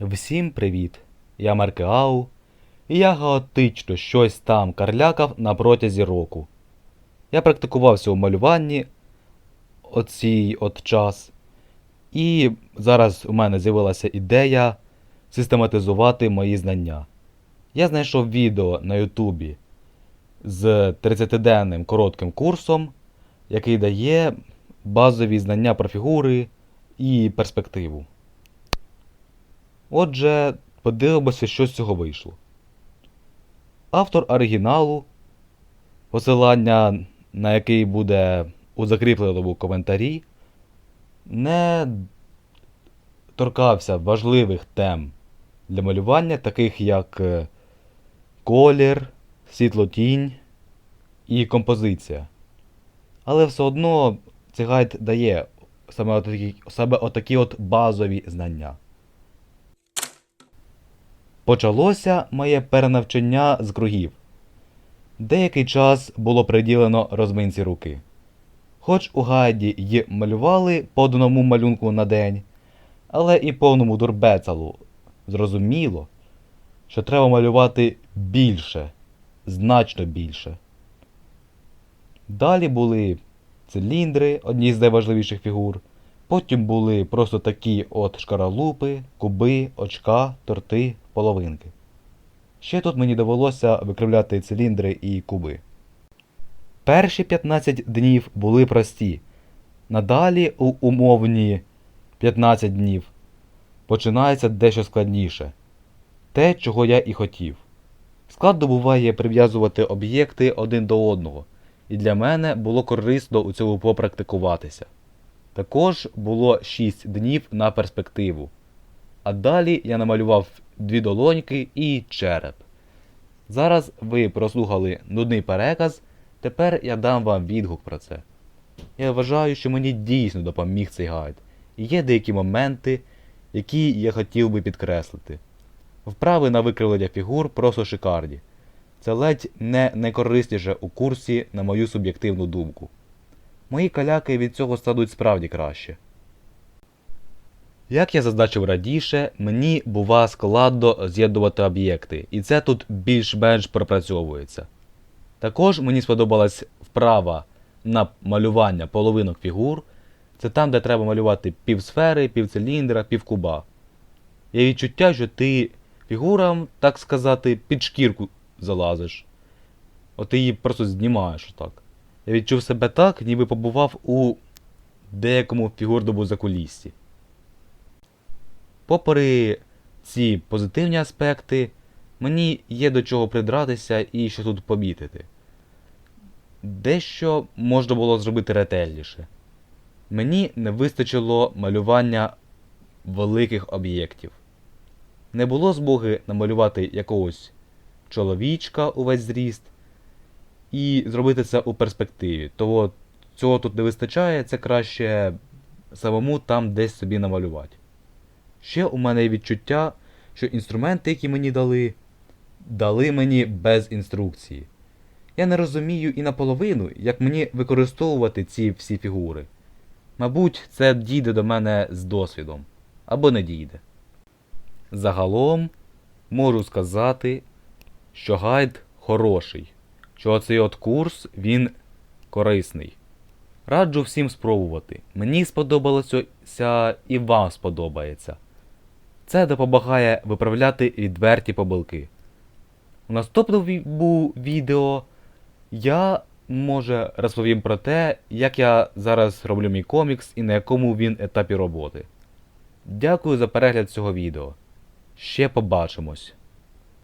Всім привіт! Я Маркеау, і я хаотично щось там карлякав на протязі року. Я практикувався у малюванні оцій от час, і зараз у мене з'явилася ідея систематизувати мої знання. Я знайшов відео на Ютубі з 30-денним коротким курсом, який дає базові знання про фігури і перспективу. Отже, подивимося, що з цього вийшло. Автор оригіналу, посилання на який буде у закріпленому коментарі, не торкався важливих тем для малювання, таких як е, колір, світлотінь і композиція. Але все одно цей гайд дає саме отакі, саме отакі от базові знання. Почалося моє перенавчання з кругів. Деякий час було приділено розминці руки. Хоч у гайді й малювали по одному малюнку на день, але і повному дурбецалу зрозуміло, що треба малювати більше, значно більше. Далі були циліндри, одні з найважливіших фігур. Потім були просто такі от шкаралупи, куби, очка, торти, половинки. Ще тут мені довелося викривляти циліндри і куби. Перші 15 днів були прості. Надалі у умовні 15 днів починається дещо складніше. Те, чого я і хотів. Складно буває прив'язувати об'єкти один до одного, і для мене було корисно у цьому попрактикуватися. Також було 6 днів на перспективу. А далі я намалював дві долоньки і череп. Зараз ви прослухали нудний переказ, тепер я дам вам відгук про це. Я вважаю, що мені дійсно допоміг цей гайд, і є деякі моменти, які я хотів би підкреслити. Вправи на викривлення фігур просто шикарні. Це ледь не найкорисніше у курсі, на мою суб'єктивну думку. Мої каляки від цього стануть справді краще. Як я зазначив раніше, мені бува складно з'єднувати об'єкти, і це тут більш-менш пропрацьовується. Також мені сподобалась вправа на малювання половинок фігур. Це там, де треба малювати півсфери, півциліндра, півкуба. Є відчуття, що ти фігурам, так сказати, під шкірку залазиш. От ти її просто знімаєш отак. Я відчув себе так, ніби побував у деякому фігурному закуліссі. Попри ці позитивні аспекти, мені є до чого придратися і що тут помітити. Дещо можна було зробити ретельніше. Мені не вистачило малювання великих об'єктів. Не було змоги намалювати якогось чоловічка увесь зріст і зробити це у перспективі. Того цього тут не вистачає, це краще самому там десь собі намалювати. Ще у мене є відчуття, що інструменти, які мені дали, дали мені без інструкції. Я не розумію і наполовину, як мені використовувати ці всі фігури. Мабуть, це дійде до мене з досвідом або не дійде. Загалом можу сказати, що гайд хороший, що цей от курс він корисний. Раджу всім спробувати. Мені сподобалося і вам сподобається. Це допомагає виправляти відверті помилки. У наступному відео я може розповім про те, як я зараз роблю мій комікс і на якому він етапі роботи. Дякую за перегляд цього відео. Ще побачимось.